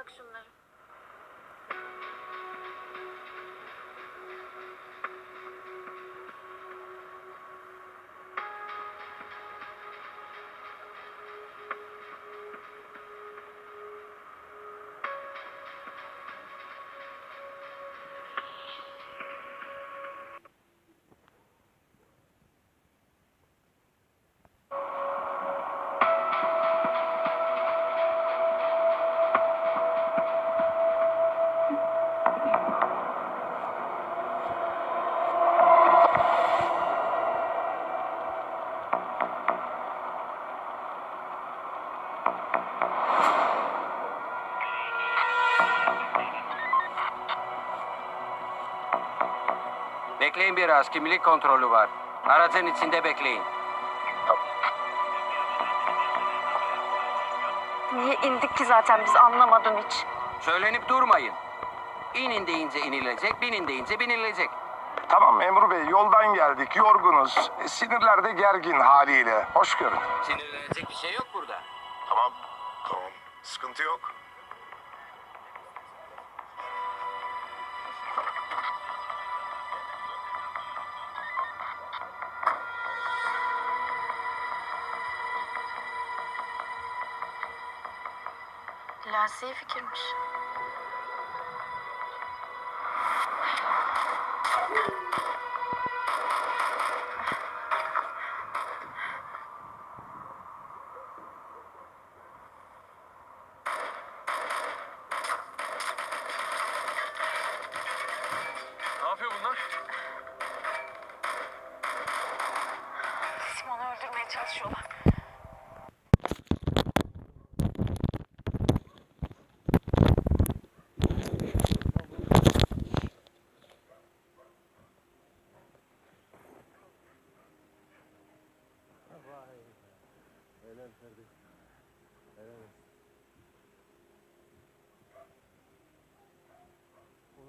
tak şunları. Bekleyin biraz. Kimlik kontrolü var. Aracın içinde bekleyin. Niye indik ki zaten biz anlamadım hiç. Söylenip durmayın. İnin deyince inilecek, binin deyince binilecek. Tamam memur bey yoldan geldik yorgunuz. E, sinirler de gergin haliyle. Hoş görün. Sinirlenecek bir şey yok burada. Tamam tamam sıkıntı yok. İyi fikirmiş. Ne yapıyor bunlar? Simon'u öldürmeye çalışıyorlar. Onu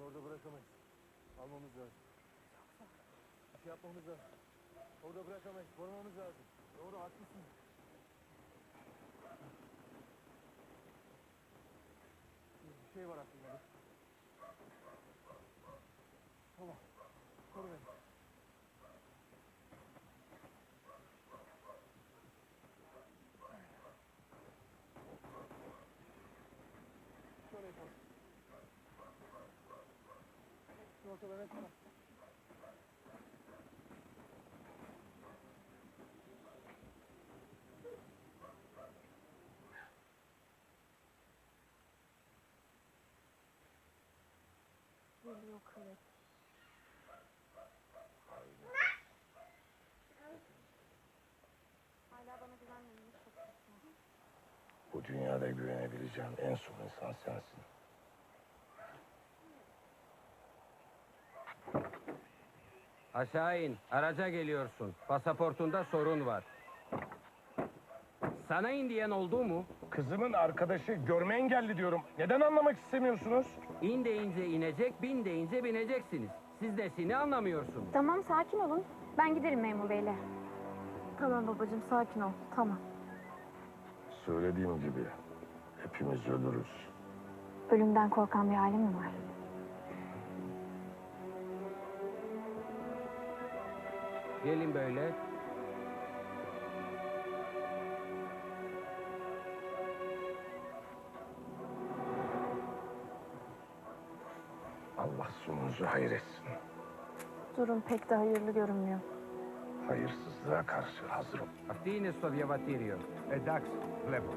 orada bırakamayız. Almamız lazım. Bir şey yapmamız lazım. Orada bırakamayız. Korumamız lazım. Doğru haklısın. Bir şey var aklımda. Bana güvenmediğini çok saçma. Bu dünyada güvenebileceğim en son insan sensin. Aşağı in. Araca geliyorsun. Pasaportunda sorun var. Sana in diyen oldu mu? Kızımın arkadaşı görme engelli diyorum. Neden anlamak istemiyorsunuz? İn deyince inecek, bin deyince bineceksiniz. Siz de sini anlamıyorsunuz. Tamam sakin olun. Ben giderim memur beyle. Tamam babacığım sakin ol. Tamam. Söylediğim gibi hepimiz ölürüz. Ölümden korkan bir halim mi var? Gelin böyle. Allah sonunuzu hayır. Durum pek de hayırlı görünmüyor. Hayırsızlığa karşı hazırım. Aktine Sovyavatiryo. Edax Lepo.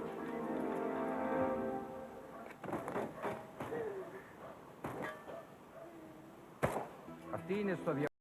Aktine Sovyavatiryo.